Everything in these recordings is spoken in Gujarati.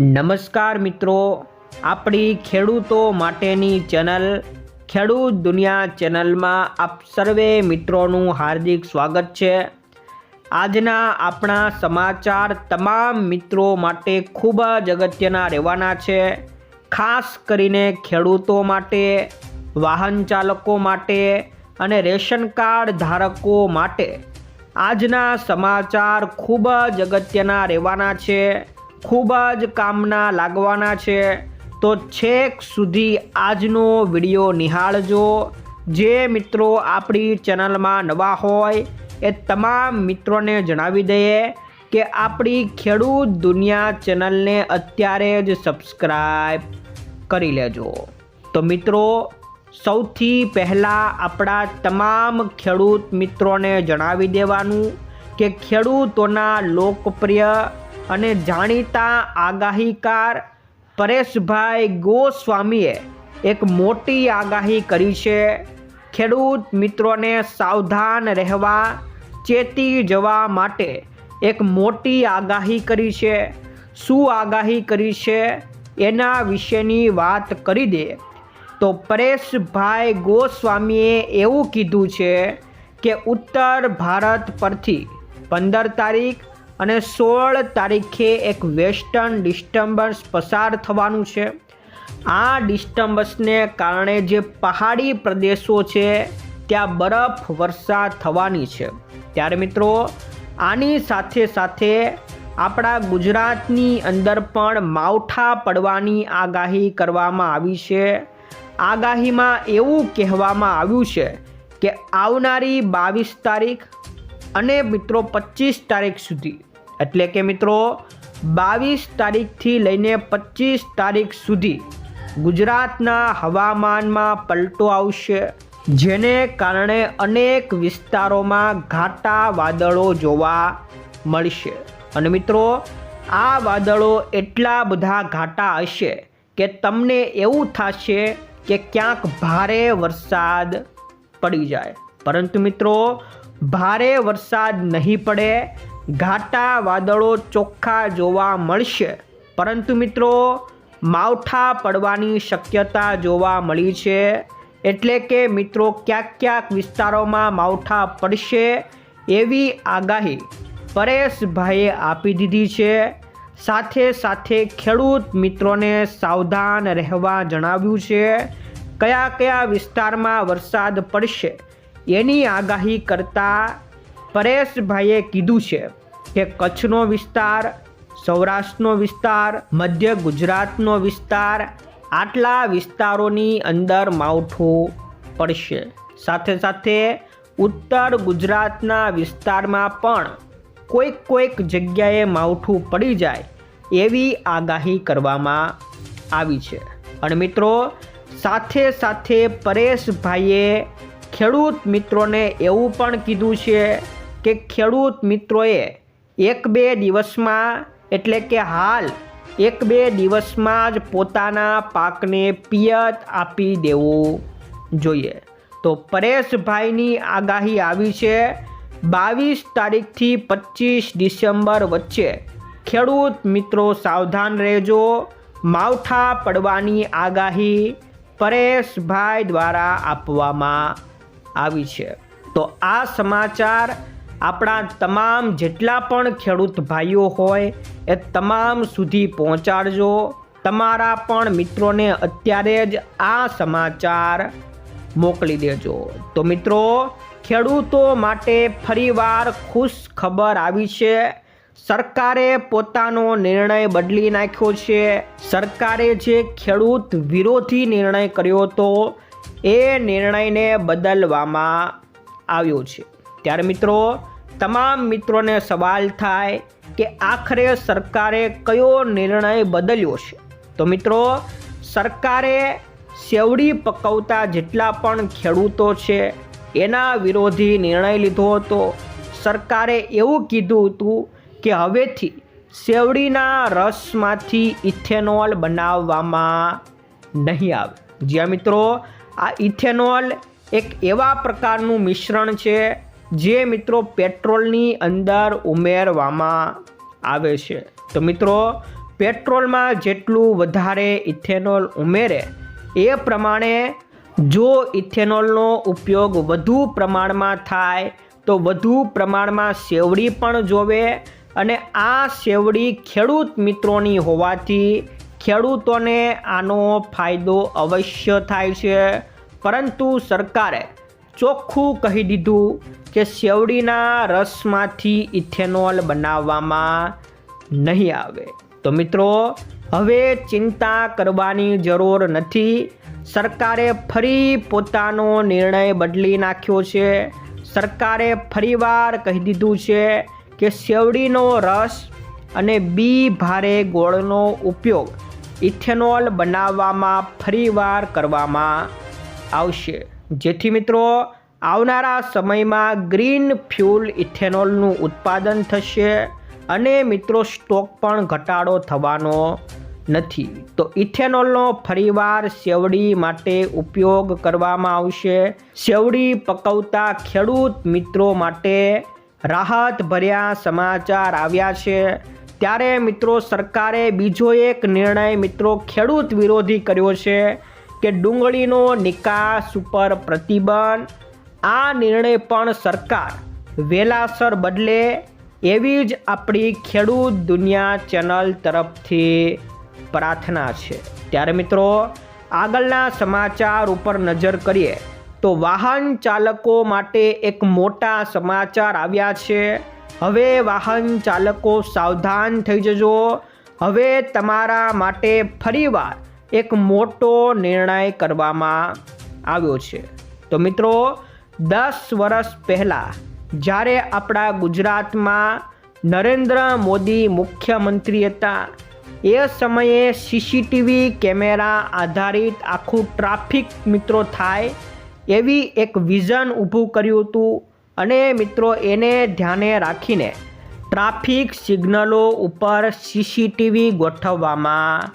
નમસ્કાર મિત્રો, આપણી ખેડૂતો માટેની ચેનલ ખેડૂત દુનિયા ચેનલમાં આપ સર્વે મિત્રોનું હાર્દિક સ્વાગત છે. આજના આપણા સમાચાર તમામ મિત્રો માટે ખૂબ જ અગત્યના રહેવાના છે. ખાસ કરીને ખેડૂતો માટે, વાહન ચાલકો માટે અને રેશન કાર્ડ ધારકો માટે આજના સમાચાર ખૂબ જ અગત્યના રહેવાના છે. ખૂબ જ કામના લાગવાના છે. તો છેક સુધી આજનો વીડિયો નિહાળજો. જે મિત્રો આપણી ચેનલમાં નવા હોય, એ તમામ મિત્રોને જણાવી દઈએ કે આપણી ખેડૂત દુનિયા ચેનલને અત્યારે જ સબસ્ક્રાઈબ કરી લેજો. તો મિત્રો, સૌથી પહેલાં આપણા તમામ ખેડૂત મિત્રોને જણાવી દેવાનું કે ખેડૂતોના લોકપ્રિય અને જાણીતા આગાહીકાર પરેશભાઈ ગોસ્વામીએ એક મોટી આગાહી કરી છે. ખેડૂત મિત્રોને સાવધાન રહેવા, ચેતી જવા માટે એક મોટી આગાહી કરી છે. શું આગાહી કરી છે? એના વિશેની વાત કરી દે. તો પરેશભાઈ ગોસ્વામીએ એવું કીધું છે કે ઉત્તર ભારત પરથી પંદર તારીખ અને સોળ તારીખે એક વેસ્ટર્ન ડિસ્ટર્બન્સ પસાર થવાનું છે. આ ડિસ્ટર્બન્સને કારણે જે પહાડી પ્રદેશો છે, ત્યાં બરફ વર્ષા થવાની છે. ત્યારે મિત્રો, આની સાથે સાથે આપણા ગુજરાતની અંદર પણ માવઠા પડવાની આગાહી કરવામાં આવી છે. આગાહીમાં એવું કહેવામાં આવ્યું છે કે આવનારી બાવીસ તારીખ અને મિત્રો પચીસ તારીખ સુધી એટલે કે મિત્રો, બાવીસ તારીખથી લઈને પચીસ તારીખ સુધી ગુજરાતના હવામાનમાં પલટો આવશે, જેને કારણે અનેક વિસ્તારોમાં ઘાટા વાદળો જોવા મળશે. અને મિત્રો, આ વાદળો એટલા બધા ઘાટા હશે કે તમને એવું થશે કે ક્યાંક ભારે વરસાદ પડી જાય. પરંતુ મિત્રો, ભારે વરસાદ નહીં પડે ઘાટા વાદળો ચોખ્ખા જોવા મળશે. પરંતુ મિત્રો, માવઠા પડવાની શક્યતા જોવા મળી છે. એટલે કે મિત્રો ક્યાંક ક્યાંક વિસ્તારોમાં માવઠા પડશે એવી આગાહી પરેશભાઈએ આપી દીધી છે. સાથે સાથે ખેડૂત મિત્રોને સાવધાન રહેવા જણાવ્યું છે. કયા કયા વિસ્તારમાં વરસાદ પડશે એની આગાહી કરતાં પરેશભાઈએ કીધું છે કે કચ્છનો વિસ્તાર, સૌરાષ્ટ્રનો વિસ્તાર, મધ્ય ગુજરાતનો વિસ્તાર આટલા વિસ્તારોની અંદર માવઠું પડશે. સાથે સાથે ઉત્તર ગુજરાતના વિસ્તારમાં પણ કોઈક કોઈક જગ્યાએ માવઠું પડી જાય એવી આગાહી કરવામાં આવી છે. અને મિત્રો, સાથે સાથે પરેશભાઈએ ખેડૂત મિત્રોને એવું પણ કીધું છે કે ખેડૂત મિત્રોએ એક બે દિવસમાં, એટલે કે હાલ, એક બે દિવસમાં જ પોતાના પાકને પિયત આપી દેવું જોઈએ. તો પરેશભાઈની આગાહી આવી છે, બાવીસ તારીખથી પચીસ ડિસેમ્બર વચ્ચે ખેડૂત મિત્રો સાવધાન રહેજો. માવઠા પડવાની આગાહી પરેશભાઈ દ્વારા આપવામાં આવી છે. તો આ સમાચાર આપણા તમામ જેટલા પણ ખેડૂત ભાઈઓ હોય, એ તમામ સુધી પહોંચાડજો. તમારા પણ મિત્રોને અત્યારે જ આ સમાચાર મોકલી દેજો. તો મિત્રો, ખેડૂતો માટે ફરીવાર ખુશ ખબર આવી છે. સરકારે પોતાનો નિર્ણય બદલી નાખ્યો છે. સરકારે જે ખેડૂત વિરોધી નિર્ણય કર્યો હતો, એ નિર્ણયને બદલવામાં આવ્યો છે. ત્યારે મિત્રો તમામ મિત્રોને સવાલ થાય કે આખરે સરકારે કયો નિર્ણય બદલ્યો છે? તો મિત્રો, સરકારે સેવડી પકવતા જેટલા પણ ખેડૂતો છે, એના વિરોધી નિર્ણય લીધો હતો. સરકારે એવું કીધું હતું કે હવેથી સેવડીના રસમાંથી ઇથેનોલ બનાવવામાં નહીં આવે. જ્યાં મિત્રો, આ ઇથેનોલ એક એવા પ્રકારનું મિશ્રણ છે જે મિત્રો પેટ્રોલની અંદર ઉમેરવામાં આવે છે. તો મિત્રો, પેટ્રોલમાં જેટલું વધારે ઇથેનોલ ઉમેરે, એ પ્રમાણે જો ઇથેનોલનો ઉપયોગ વધુ પ્રમાણમાં થાય, તો વધુ પ્રમાણમાં સેવડી પણ જોવે અને આ સેવડી ખેડૂત મિત્રોની હોવાથી ખેડૂતોને આનો ફાયદો અવશ્ય થાય છે. પરંતુ સરકારે ચોખ્ખું કહી દીધું કે શેવડીના રસમાંથી ઇથેનોલ બનાવવામાં નહીં આવે. તો મિત્રો, હવે ચિંતા કરવાની જરૂર નથી. સરકારે ફરી પોતાનો નિર્ણય બદલી નાખ્યો છે. સરકારે ફરીવાર કહી દીધું છે કે શેવડીનો રસ અને બી ભારે ગોળનો ઉપયોગ ઇથેનોલ બનાવવામાં ફરીવાર કરવામાં આવશે. જેથી મિત્રો, આવનારા સમયમાં ગ્રીન ફ્યુલ ઇથેનોલનું ઉત્પાદન થશે અને મિત્રો, સ્ટોક પણ ઘટાડો થવાનો નથી. તો ઇથેનોલનો ફરીવાર સેવડી માટે ઉપયોગ કરવામાં આવશે. સેવડી પકવતા ખેડૂત મિત્રો માટે રાહત ભર્યા સમાચાર આવ્યા છે. ત્યારે મિત્રો, સરકારે બીજો એક નિર્ણય મિત્રો ખેડૂત વિરોધી કર્યો છે. કે ડુંગળીનો નિકાસ ઉપર પ્રતિબંધ. આ નિર્ણય પણ સરકાર વેલાસર બદલે એવી જ આપણી ખેડૂત દુનિયા ચેનલ તરફથી પ્રાર્થના છે. ત્યારે મિત્રો, આગળના સમાચાર ઉપર નજર કરીએ તો વાહન ચાલકો માટે એક મોટા સમાચાર આવ્યા છે. હવે વાહન ચાલકો સાવધાન થઈ જજો. હવે તમારા માટે ફરીવાર એક મોટો નિર્ણય કરવામાં આવ્યો છે. તો મિત્રો, દસ વર્ષ પહેલાં જ્યારે આપણા ગુજરાતમાં નરેન્દ્ર મોદી મુખ્યમંત્રી હતા, એ સમયે સીસીટીવી કેમેરા આધારિત આખું ટ્રાફિક મિત્રો થાય એવી એક વિઝન ઊભું કર્યું હતું અને મિત્રો, એને ધ્યાને રાખીને ટ્રાફિક સિગ્નલો ઉપર સીસીટીવી ગોઠવવામાં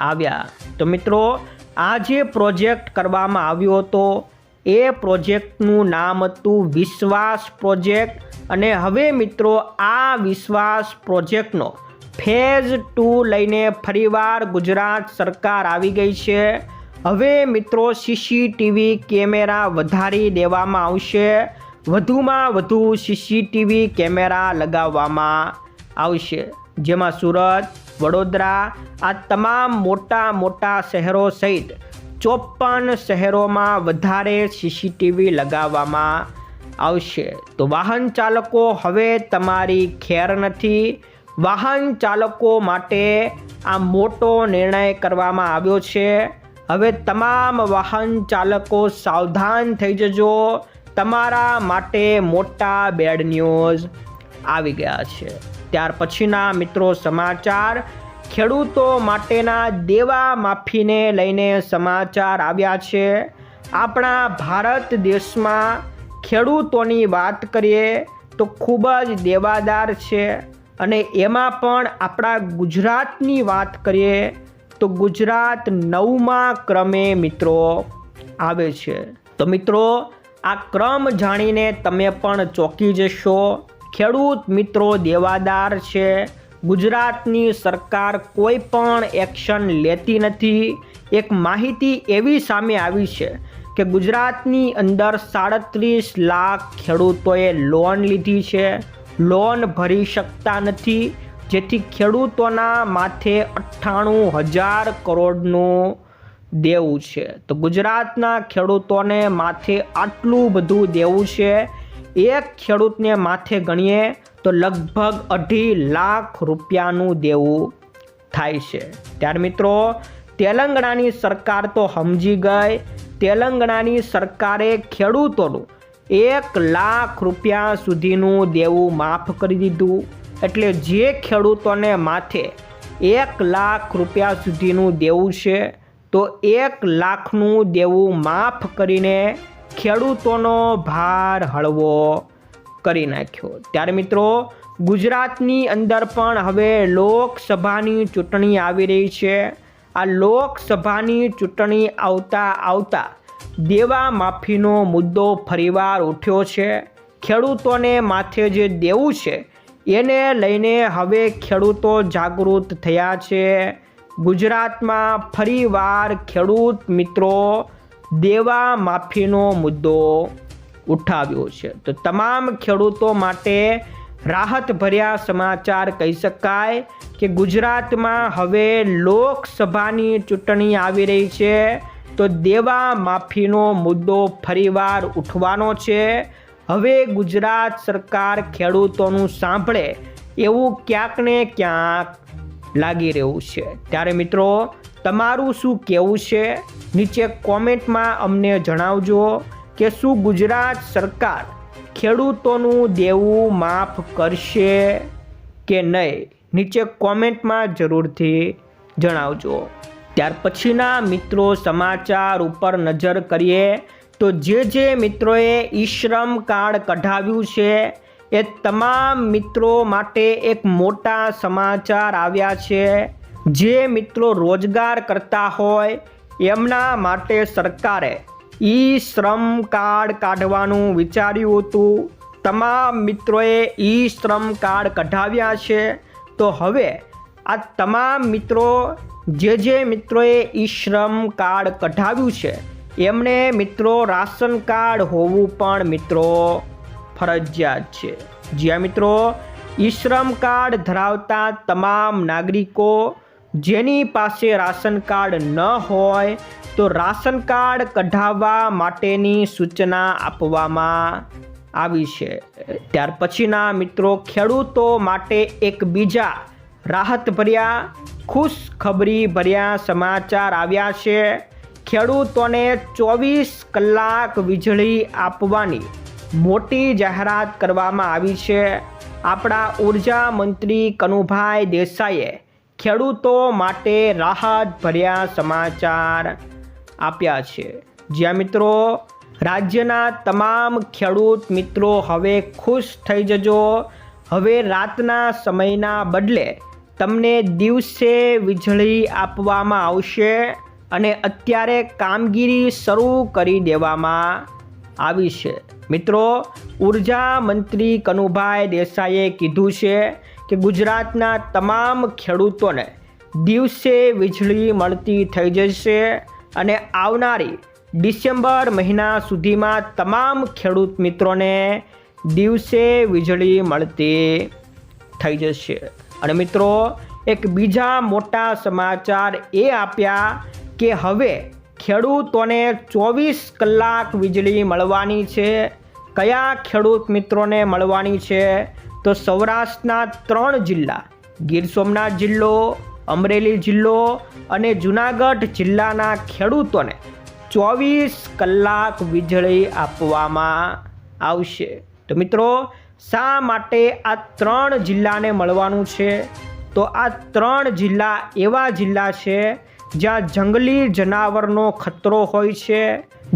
આવ્યા. તો મિત્રો, આ જે પ્રોજેક્ટ કરવામાં આવ્યો હતો, એ પ્રોજેક્ટનું નામ હતું વિશ્વાસ પ્રોજેક્ટ. અને હવે મિત્રો, આ વિશ્વાસ પ્રોજેક્ટનો ફેઝ ટુ લઈને ફરીવાર ગુજરાત સરકાર આવી ગઈ છે. હવે મિત્રો સીસીટીવી કેમેરા વધારી દેવામાં આવશે. વધુમાં વધુ સીસીટીવી કેમેરા લગાવવામાં આવશે. જેમાં સુરત વડોદરા, આ તમામ મોટા મોટા શહેરો સહિત ચોપન શહેરોમાં વધારે સીસીટીવી લગાવવામાં આવશે. તો વાહન ચાલકો હવે તમારી ખેર નથી. વાહન ચાલકો માટે આ મોટો નિર્ણય કરવામાં આવ્યો છે. હવે તમામ વાહન ચાલકો સાવધાન થઈ જજો. તમારા માટે મોટા બેડ ન્યૂઝ આવી ગયા છે. ત્યાર પછીના મિત્રો સમાચાર, ખેડૂતો માટેના દેવા માફીને લઈને સમાચાર આવ્યા છે. આપણા ભારત દેશમાં ખેડૂતોની વાત કરીએ તો ખૂબ જ દેવાદાર છે અને એમાં પણ આપણા ગુજરાતની વાત કરીએ તો ગુજરાત નવમા ક્રમે મિત્રો આવે છે. તો મિત્રો, આ ક્રમ જાણીને તમે પણ ચોંકી જશો. ખેડૂત મિત્રો, દેવાદાર છે. ગુજરાતની સરકાર કોઈ પણ એક્શન લેતી નથી. એક માહિતી એવી સામે આવી છે કે ગુજરાતની અંદર સાડત્રીસ લાખ ખેડૂતોએ લોન લીધી છે. લોન ભરી શકતા નથી. જેથી ખેડૂતોના માથે અઠ્ઠાણું હજાર કરોડનું દેવું છે. તો ગુજરાતના ખેડૂતોને માથે આટલું બધું દેવું છે એક ખેડૂતને માથે ગણીએ તો લગભગ અઢી લાખ રૂપિયાનું દેવું થાય છે. ત્યાર મિત્રો, તેલંગણાની સરકાર તો સમજી ગઈ. તેલંગણાની સરકારે ખેડૂતોનું એક લાખ રૂપિયા સુધીનું દેવું માફ કરી દીધું. એટલે જે ખેડૂતોને માથે એક લાખ રૂપિયા સુધીનું દેવું છે, તો એક લાખનું દેવું માફ કરીને ખેડૂતોનો ભાર હળવો કરી નાખ્યો. ત્યારે મિત્રો, ગુજરાતની અંદર પણ હવે લોકસભાની ચૂંટણી આવી રહી છે. આ લોકસભાની ચૂંટણી આવતા આવતા દેવા માફીનો મુદ્દો ફરીવાર ઉઠ્યો છે. ખેડૂતોને માથે જે દેવું છે, એને લઈને હવે ખેડૂતો જાગૃત થયા છે. ગુજરાતમાં ફરીવાર ખેડૂત મિત્રો દેવા માફીનો મુદ્દો ઉઠાવ્યો છે. તો તમામ ખેડૂતો માટે રાહતભર્યા સમાચાર કહી શકાય કે ગુજરાતમાં હવે લોકસભાની ચૂંટણી આવી રહી છે. તો દેવા માફીનો મુદ્દો ફરીવાર ઉઠવાનો છે. હવે ગુજરાત સરકાર ખેડૂતોનું સાંભળે એવું ક્યાંક ને ક્યાંક લાગી રહ્યું છે. ત્યારે મિત્રો, તમારું શું કહેવું છે? નીચે કોમેન્ટમાં અમને જણાવજો કે શું ગુજરાત સરકાર ખેડૂતોનું દેવું માફ કરશે કે નહીં? નીચે કોમેન્ટમાં જરૂરથી જણાવજો. ત્યાર પછીના મિત્રો, સમાચાર ઉપર નજર કરીએ તો જે જે મિત્રોએ ઈ શ્રમ કાર્ડ કઢાવ્યું છે એ તમામ મિત્રો માટે એક મોટા સમાચાર આવ્યા છે. જે મિત્રો રોજગાર કરતા હોય, એમના માટે સરકારે ઈ શ્રમ કાર્ડ કાઢવાનું વિચાર્યું હતું. તમામ મિત્રોએ ઈ શ્રમ કાર્ડ કઢાવ્યા છે. તો હવે આ તમામ મિત્રો, જે જે મિત્રોએ ઈ શ્રમ કાર્ડ કઢાવ્યું છે, એમણે મિત્રો રાશન કાર્ડ હોવું પણ મિત્રો ફરજિયાત છે. જ્યાં મિત્રો ઈ શ્રમ કાર્ડ ધરાવતા તમામ નાગરિકો જેની પાસે રાશન કાર્ડ ન હોય, તો રાશન કાર્ડ કઢાવવા માટેની સૂચના આપવામાં આવી છે. ત્યાર પછીના મિત્રો, ખેડૂતો માટે એક બીજા ખુશ ખબરી ભર્યા સમાચાર આવ્યા છે. ખેડૂતોને ચોવીસ કલાક વીજળી આપવાની મોટી જાહેરાત કરવામાં આવી છે. આપણા ઊર્જા મંત્રી કનુભાઈ દેસાઈએ ખેડૂતો માટે રાહત ભર્યા સમાચાર આપ્યા છે. જ્યાં મિત્રો, રાજ્યના તમામ ખેડૂત મિત્રો હવે ખુશ થઈ જજો. હવે રાતના સમયના બદલે તમને દિવસે વીજળી આપવામાં આવશે અને અત્યારે કામગીરી શરૂ કરી દેવામાં આવી છે. મિત્રો, ઊર્જા મંત્રી કનુભાઈ દેસાઈએ કીધું છે કે ગુજરાતના તમામ ખેડૂતોને દિવસે વીજળી મળતી થઈ જશે અને આવનારી ડિસેમ્બર મહિના સુધીમાં તમામ ખેડૂત મિત્રોને દિવસે વીજળી મળતી થઈ જશે. અને મિત્રો, એક બીજા મોટા સમાચાર એ આપ્યા કે હવે ખેડૂતોને ચોવીસ કલાક વીજળી મળવાની છે. કયા ખેડૂત મિત્રોને મળવાની છે? તો સૌરાષ્ટ્રના ત્રણ જિલ્લા, ગીર સોમનાથ જિલ્લો, અમરેલી જિલ્લો અને જુનાગઢ જિલ્લાના ખેડૂતોને ચોવીસ કલાક વીજળી આપવામાં આવશે. તો મિત્રો, શા માટે આ ત્રણ જિલ્લાને મળવાનું છે? તો આ ત્રણ જિલ્લા એવા જિલ્લા છે જ્યાં જંગલી જનાવરનો ખતરો હોય છે.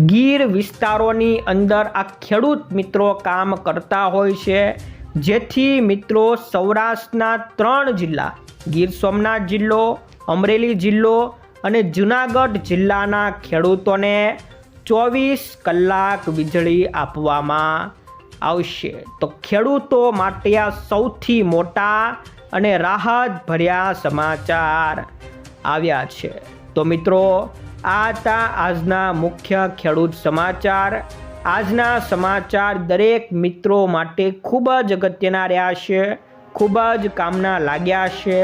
ગીર વિસ્તારોની અંદર આ ખેડૂત મિત્રો કામ કરતા હોય છે. જેથી મિત્રો સૌરાષ્ટ્રના ત્રણ જિલ્લા, ગીર સોમનાથ જિલ્લો, અમરેલી જિલ્લો અને જુનાગઢ જિલ્લાના ખેડૂતોને ચોવીસ કલાક વીજળી આપવામાં આવશે. તો ખેડૂતો માટે આ સૌથી મોટા અને રાહત ભર્યા સમાચાર આવ્યા છે. તો મિત્રો, આ હતા આજના મુખ્ય ખેડૂત સમાચાર. આજના સમાચાર દરેક મિત્રો માટે ખૂબ જ અગત્યના રહ્યા છે, ખૂબ જ કામના લાગ્યા છે.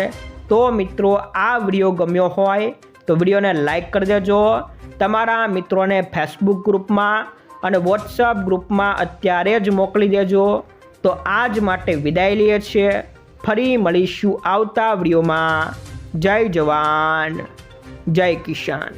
તો મિત્રો, આ વીડિયો ગમ્યો હોય તો વિડીયોને લાઈક કરી દેજો. તમારા મિત્રોને ફેસબુક ગ્રુપમાં અને વોટ્સઅપ ગ્રુપમાં અત્યારે જ મોકલી દેજો. તો આજ માટે વિદાય લઈએ છીએ. ફરી મળીશું આવતા વિડીયોમાં. જય જવાન જય કિસાન.